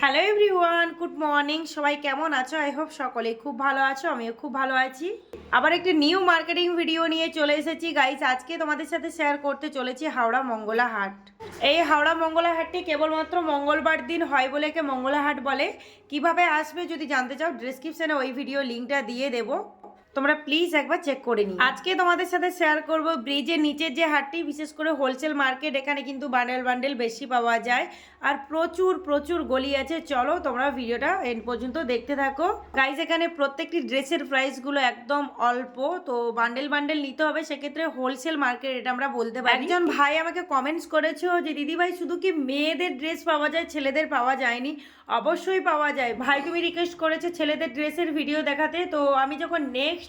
Hello everyone good morning সবাই কেমন আছো? আই হোপ সকলে খুব ভালো আছো, আমিও খুব ভালো আছি। আবার একটি নিউ মার্কেটিং ভিডিও নিয়ে চলে এসেছি। গাইস আজকে তোমাদের সাথে শেয়ার করতে চলেছি হাওড়া মঙ্গলা হাট এই হাওড়া মঙ্গলা হাটটি কেবলমাত্র মঙ্গলবার দিন হয় বলে একে মঙ্গলা হাট বলে। কীভাবে আসবে যদি জানতে চাও ডিসক্রিপশানে ওই ভিডিও লিঙ্কটা দিয়ে দেবো। তোমরা প্লিজ একবার চেক করে নিও। আজকে তোমাদের সাথে শেয়ার করব ব্রিজের নিচের যে হাটটি, বিশেষ করে হোলসেল মার্কেট এখানে কিন্তু বান্ডেল বান্ডেল বেশি পাওয়া যায়। আর প্রচুর প্রচুর গলি আছে। চলো তোমরা ভিডিওটা এন্ড পর্যন্ত দেখতে থাকো। গাইজ এখানে প্রত্যেকটি ড্রেসের প্রাইসগুলো একদম অল্প। তো বান্ডেল বান্ডেল নিতে হবে, সেক্ষেত্রে হোলসেল মার্কেট এটা আমরা বলতে পারি। একজন ভাই আমাকে কমেন্টস করেছ যে দিদি ভাই শুধু কি মেয়েদের ড্রেস পাওয়া যায়, ছেলেদের পাওয়া যায়নি? অবশ্যই পাওয়া যায়। ভাই তুমি রিকোয়েস্ট করেছ ছেলেদের ড্রেসের ভিডিও দেখাতে। তো আমি যখন নেক্সট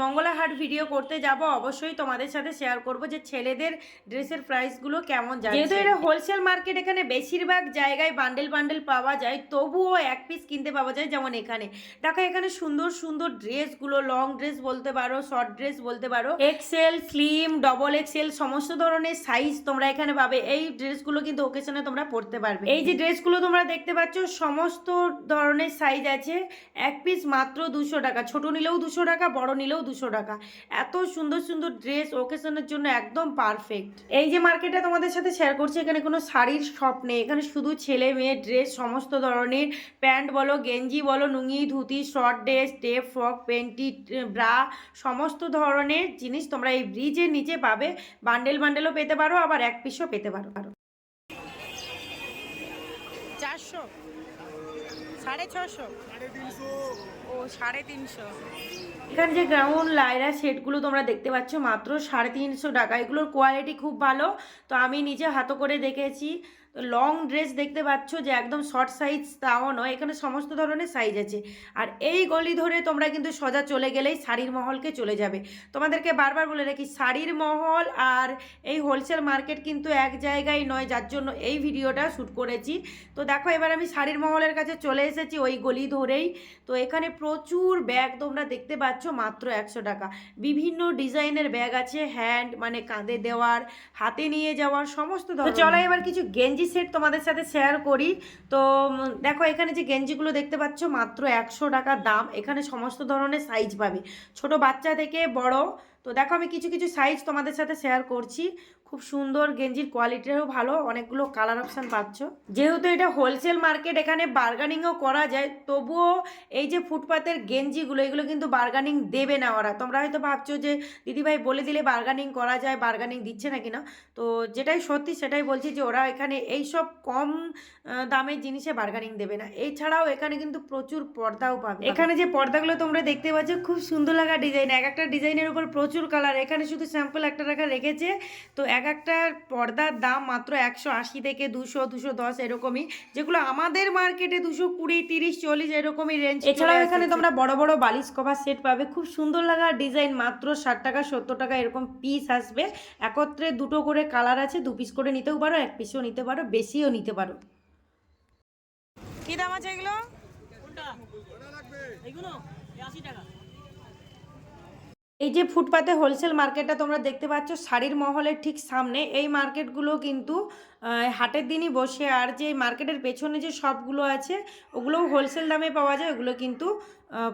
মঙ্গলাহাট ভিডিও করতে যাব অবশ্যই তোমাদের সাথে শেয়ার করব যে ছেলেদের ড্রেসের প্রাইসগুলো কেমন যায় যেহেতু এটা হোলসেল মার্কেট এখানে বেশিরভাগ জায়গায় বান্ডেল বান্ডেল পাওয়া যায় তবুও এক পিস কিনতে পাওয়া যায় যেমন এখানে। দেখো এখানে সুন্দর সুন্দর ড্রেসগুলো লং ড্রেস বলতে পারো শর্ট ড্রেস বলতে পারো এক্সেল স্লিম ডবল এক্সেল সমস্ত ধরনের সাইজ তোমরা এখানে পাবে। এই ড্রেসগুলো কিন্তু ওকেশনে তোমরা পড়তে পারবে। এই যে ড্রেসগুলো তোমরা দেখতে পাচ্ছ সমস্ত ধরনের সাইজ আছে। এক পিস মাত্র দুশো টাকা ছোট নিলেও দুশো টাকা বড় নিলেও দুশো টাকা। এত সুন্দর সুন্দর ড্রেস ওকেশনের জন্য একদম পারফেক্ট এই যে মার্কেটে তোমাদের সাথে শেয়ার করছি, এখানে কোনো শাড়ির শপ নেই। এখানে শুধু ছেলে মেয়ে ড্রেস সমস্ত ধরনের। প্যান্ট বলো, গেঞ্জি বলো নুঙ্গি dhoti short dress tape frock panty bra সমস্ত ধরনের জিনিস তোমরা এই ব্রিজের নিচে পাবে। বান্ডেল বান্ডেলও পেতে পারো, আবার এক পিসও পেতে পারো। সাড়ে ছশো। ও, সাড়ে তিনশো। এখানে যে গ্রাউন্ড লাইরা সেটগুলো তোমরা দেখতে পাচ্ছ, মাত্র সাড়ে তিনশো টাকা। এগুলোর কোয়ালিটি খুব ভালো। তো আমি নিজে হাতো করে দেখেছি। লং ড্রেস দেখতে পাচ্ছ যে একদম শর্ট সাইজ তাও নয় এখানে সমস্ত ধরনের সাইজ আছে। আর এই গলি ধরে তোমরা কিন্তু সোজা চলে গেলেই শাড়ির মহলকে চলে যাবে। তোমাদেরকে বারবার বলে রাখি শাড়ির মহল আর এই হোলসেল মার্কেট কিন্তু এক জায়গায় নয় যার জন্য এই ভিডিওটা শ্যুট করেছি। তো দেখো এবার আমি শাড়ির মহলের কাছে চলে এসেছি ওই গলি ধরেই। তো এখানে প্রচুর ব্যাগ তোমরা দেখতে পাচ্ছ মাত্র একশো টাকা। বিভিন্ন ডিজাইনের ব্যাগ আছে হ্যান্ড মানে কাঁধে দেওয়ার হাতে নিয়ে যাওয়ার সমস্ত ধরনের। চলো এবার কিছু গেঞ্জি সেট তোমাদের সাথে শেয়ার করি। তো দেখো, এখানে যে গেঞ্জিগুলো দেখতে পাচ্ছ, মাত্র একশো টাকা দাম। এখানে সমস্ত ধরনের সাইজ পাবে। ছোট বাচ্চা থেকে বড়, তো দেখো আমি কিছু কিছু সাইজ তোমাদের সাথে শেয়ার করছি। খুব সুন্দর গেঞ্জির কোয়ালিটিও ভালো, অনেকগুলো কালার অপশান পাচ্ছ। যেহেতু এটা হোলসেল মার্কেট এখানে বার্গানিংও করা যায়, তবুও এই যে ফুটপাতের গেঞ্জিগুলো, এগুলো কিন্তু বার্গানিং দেবে না ওরা। তোমরা হয়তো ভাবছ যে, দিদিভাই বলে দিলে বার্গানিং করা যায় বার্গানিং দিচ্ছে না কিনা? তো যেটাই সত্যি সেটাই বলছি যে, ওরা এখানে এই সব কম দামের জিনিসে বার্গানিং দেবে না। এছাড়াও এখানে কিন্তু প্রচুর পর্দাও পাবে। এখানে যে পর্দাগুলো তোমরা দেখতে পাচ্ছ, খুব সুন্দর লাগা ডিজাইন এক একটা ডিজাইনের উপর প্রচুর কালার এখানে শুধু স্যাম্পল একটা রাখা রেখেছে, তো এক একটা পর্দার দাম মাত্র একশো আশি থেকে দুশো দুশো দশ এরকমই যেগুলো আমাদের মার্কেটে দুশো কুড়ি তিরিশ চল্লিশ এরকমই রেঞ্জ এছাড়াও এখানে তোমরা বড় বড় বালিশ কভার সেট পাবে। খুব সুন্দর লাগা ডিজাইন মাত্র ষাট টাকা সত্তর টাকা এরকম পিস আসবে। একত্রে দুটো করে কালার আছে দু পিস করে নিতেও পারো এক পিসও নিতে পারো বেশিও নিতে পারো। কি দাম আছে এগুলো? এই যে ফুটপাতে হোলসেল মার্কেটটা তোমরা দেখতে পাচ্ছ, শাড়ির মহলের ঠিক সামনে এই মার্কেটগুলো কিন্তু হাটের দিনই বসে। আর যে মার্কেটের পেছনে যে শপগুলো আছে, ওগুলোও হোলসেল দামে পাওয়া যায়, ওগুলো কিন্তু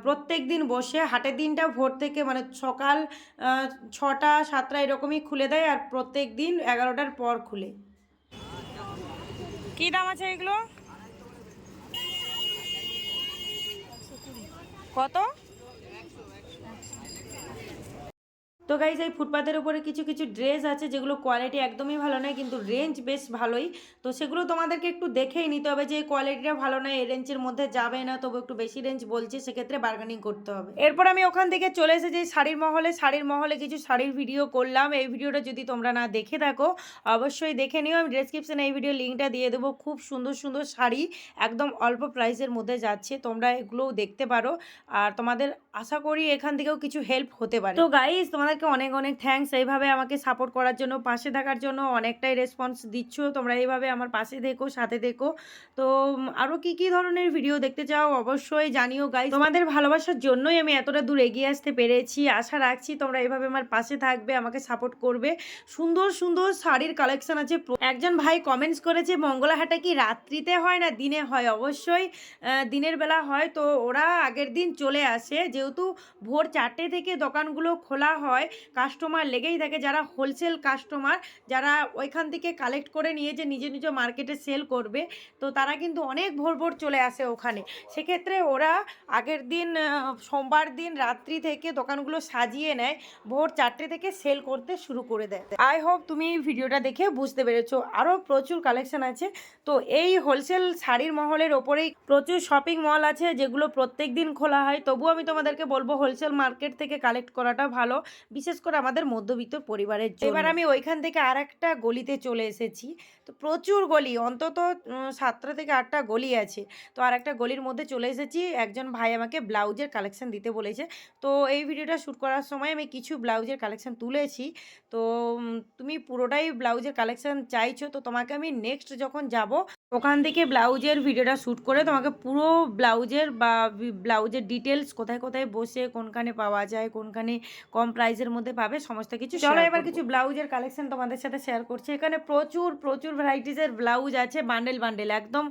প্রত্যেক দিন বসে। হাটের দিনটা ভোর থেকে মানে সকাল ছটা, সাতটা এরকমই খুলে দেয় আর প্রত্যেক দিন এগারোটার পর খুলে। কী দাম আছে এগুলো? কত? তো গাইজ এই ফুটপাথের উপরে কিছু কিছু ড্রেস আছে যেগুলো কোয়ালিটি একদমই ভালো নয়, কিন্তু রেঞ্জ বেশ ভালোই। তো সেগুলো তোমাদেরকে একটু দেখেই নিতে হবে যে কোয়ালিটিটা ভালো নয়, এই রেঞ্জের মধ্যে যাবে না, তবু একটু বেশি রেঞ্জ বলছে, সেক্ষেত্রে বার্গেনিং করতে হবে। এরপর আমি ওখান থেকে চলে এসেছি শাড়ির মহলে। শাড়ির মহলে কিছু শাড়ির ভিডিও করলাম। এই ভিডিওটা যদি তোমরা না দেখে থাকো, অবশ্যই দেখে নিও। আমি ডেসক্রিপশনে এই ভিডিও লিঙ্কটা দিয়ে দেবো। খুব সুন্দর সুন্দর শাড়ি একদম অল্প প্রাইসের মধ্যে যাচ্ছে। তোমরা এগুলোও দেখতে পারো। আর তোমাদের আশা করি এখান থেকেও কিছু হেল্প হতে পারে। তো গাইজ তোমাদের তোমাদেরকে অনেক অনেক থ্যাঙ্কস এইভাবে আমাকে সাপোর্ট করার জন্য পাশে থাকার জন্য অনেকটাই রেসপন্স দিচ্ছ। তোমরা এইভাবে আমার পাশে দেখো সাথে দেখো তো উম, আরও কি কি ধরনের ভিডিও দেখতে চাও অবশ্যই জানিও গাই তোমাদের ভালোবাসার জন্যই আমি এতটা দূর এগিয়ে আসতে পেরেছি। আশা রাখছি তোমরা এইভাবে আমার পাশে থাকবে আমাকে সাপোর্ট করবে। সুন্দর সুন্দর শাড়ির কালেকশন আছে। একজন ভাই কমেন্টস করেছে মঙ্গলাহাটা কি রাত্রিতে হয় না দিনে হয়? অবশ্যই দিনের বেলা হয়। তো ওরা আগের দিন চলে আসে। যেহেতু ভোর চারটে থেকে দোকানগুলো খোলা হয় কাস্টমার লেগেই থাকে যারা হোলসেল কাস্টমার যারা ওইখান থেকে কালেক্ট করে নিয়ে যে নিজে নিজ মার্কেটে সেল করবে, তো তারা কিন্তু অনেক ভোর ভোর চলে আসে ওখানে। সেক্ষেত্রে ওরা আগের দিন সোমবার দিন রাত্রি থেকে দোকানগুলো সাজিয়ে নেয়, ভোর চারটে থেকে সেল করতে শুরু করে দেয়। আই হোপ তুমি এই ভিডিওটা দেখে বুঝতে পেরেছ। আরও প্রচুর কালেকশন আছে। তো এই হোলসেল শাড়ির মহলের ওপরেই প্রচুর শপিং মল আছে যেগুলো প্রত্যেক দিন খোলা হয়। তবুও আমি তোমাদেরকে বলব হোলসেল মার্কেট থেকে কালেক্ট করাটা ভালো। বিশেষ করে আমাদের মধ্যবিত্ত পরিবারের জন্য। এবার আমি ওইখান থেকে আর একটা গলিতে চলে এসেছি। তো প্রচুর গলি, অন্তত সাতটা থেকে আটটা গলি আছে। তো আর একটা গলির মধ্যে চলে এসেছি। একজন ভাই আমাকে ব্লাউজের কালেকশন দিতে বলেছে। তো এই ভিডিওটা শ্যুট করার সময় আমি কিছু ব্লাউজের কালেকশন তুলেছি। তো তুমি পুরোটাই ব্লাউজের কালেকশন চাইছো। তো তোমাকে আমি নেক্সট যখন যাব ওখান থেকে ব্লাউজের ভিডিওটা শ্যুট করে তোমাকে পুরো ব্লাউজের বা ব্লাউজের ডিটেলস কোথায় কোথায় বসে কোনখানে পাওয়া যায় কোনখানে কম প্রাইসের মধ্যে পাবে সমস্ত কিছু চলো এবার কিছু ব্লাউজের কালেকশন তোমাদের সাথে শেয়ার করছি। এখানে প্রচুর প্রচুর ভ্যারাইটিসের ব্লাউজ আছে বান্ডেল বান্ডেল একদম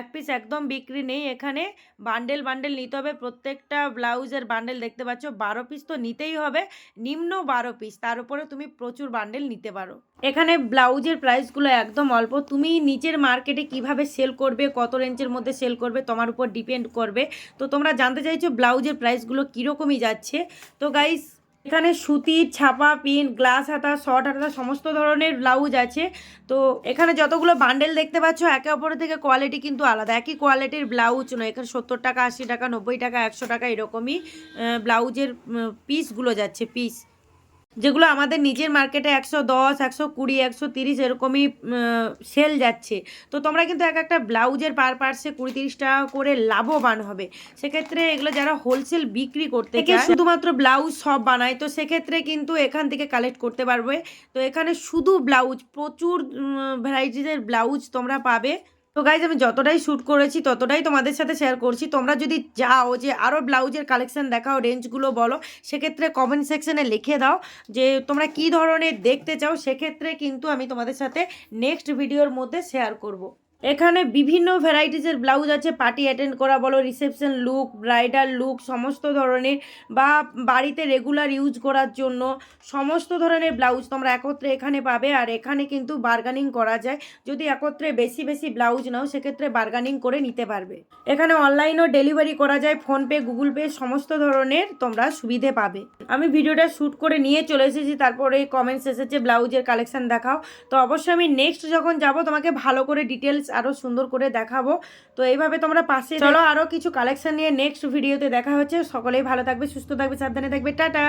এক পিস একদম বিক্রি নেই এখানে। বান্ডেল বান্ডেল নিতে হবে। প্রত্যেকটা ব্লাউজের বান্ডেল দেখতে পাচ্ছ বারো পিস তো নিতেই হবে। নিম্ন বারো পিস তার উপরে তুমি প্রচুর বান্ডেল নিতে পারো। এখানে ব্লাউজের প্রাইসগুলো একদম অল্প। তুমি নিচের মার্কেটে কীভাবে সেল করবে, কত রেঞ্জের মধ্যে সেল করবে, তোমার উপর ডিপেন্ড করবে। তো তোমরা জানতে চাইছো ব্লাউজের প্রাইসগুলো কীরকমই যাচ্ছে। তো গাইস এখানে সুতির ছাপা পিন গ্লাস হাতা শর্ট হাতা, সমস্ত ধরনের ব্লাউজ আছে। তো এখানে যতগুলো বান্ডেল দেখতে পাচ্ছ, একে অপরের থেকে কোয়ালিটি কিন্তু আলাদা। একই কোয়ালিটির ব্লাউজ নয়, এখানে সত্তর টাকা, আশি টাকা, নব্বই টাকা, একশো টাকা এরকমই ব্লাউজের পিসগুলো যাচ্ছে পিস যেগুলো আমাদের নিজের মার্কেটে একশো দশ একশো কুড়ি একশো তিরিশ এরকমই সেল যাচ্ছে। তো তোমরা কিন্তু এক একটা ব্লাউজের পার পার্সে কুড়ি তিরিশ টাকা করে লাভবান হবে। সেক্ষেত্রে এগুলো যারা হোলসেল বিক্রি করতে চায় শুধুমাত্র ব্লাউজ সব বানায় তো সেক্ষেত্রে কিন্তু এখান থেকে কালেক্ট করতে পারবে। তো এখানে শুধু ব্লাউজ প্রচুর ভ্যারাইটিসের ব্লাউজ তোমরা পাবে। তো গাইজ আমি যতটাই শ্যুট করেছি, ততটাই তোমাদের সাথে শেয়ার করছি তোমরা যদি যাও যে আরও ব্লাউজের কালেকশান দেখাও রেঞ্জগুলো বলো, সেক্ষেত্রে কমেন্ট সেকশানে লিখে দাও যে তোমরা কি ধরনের দেখতে চাও সেক্ষেত্রে কিন্তু আমি তোমাদের সাথে নেক্সট ভিডিওর মধ্যে শেয়ার করব। এখানে বিভিন্ন ভ্যারাইটিসের ব্লাউজ আছে পার্টি অ্যাটেন্ড করা বলো রিসেপশন লুক ব্রাইডাল লুক সমস্ত ধরনের বা বাড়িতে রেগুলার ইউজ করার জন্য সমস্ত ধরনের ব্লাউজ তোমরা একত্রে এখানে পাবে। আর এখানে কিন্তু বার্গানিং করা যায়। যদি একত্রে বেশি বেশি ব্লাউজ নাও, সেক্ষেত্রে বার্গানিং করে নিতে পারবে। এখানে অনলাইনও ডেলিভারি করা যায় ফোনপে গুগল পে সমস্ত ধরনের তোমরা সুবিধে পাবে। আমি ভিডিওটা শ্যুট করে নিয়ে চলে এসেছি, তারপরে কমেন্টস এসেছে ব্লাউজের কালেকশান দেখাও। তো অবশ্যই আমি নেক্সট যখন যাব, তোমাকে ভালো করে ডিটেলস আরও সুন্দর করে দেখাবো। তো এইভাবে তোমরা পাশে চলো। আরও কিছু কালেকশন নিয়ে নেক্সট ভিডিওতে দেখা হচ্ছে। সকলেই ভালো থাকবে সুস্থ থাকবে সাবধানে থাকবে। টাটা!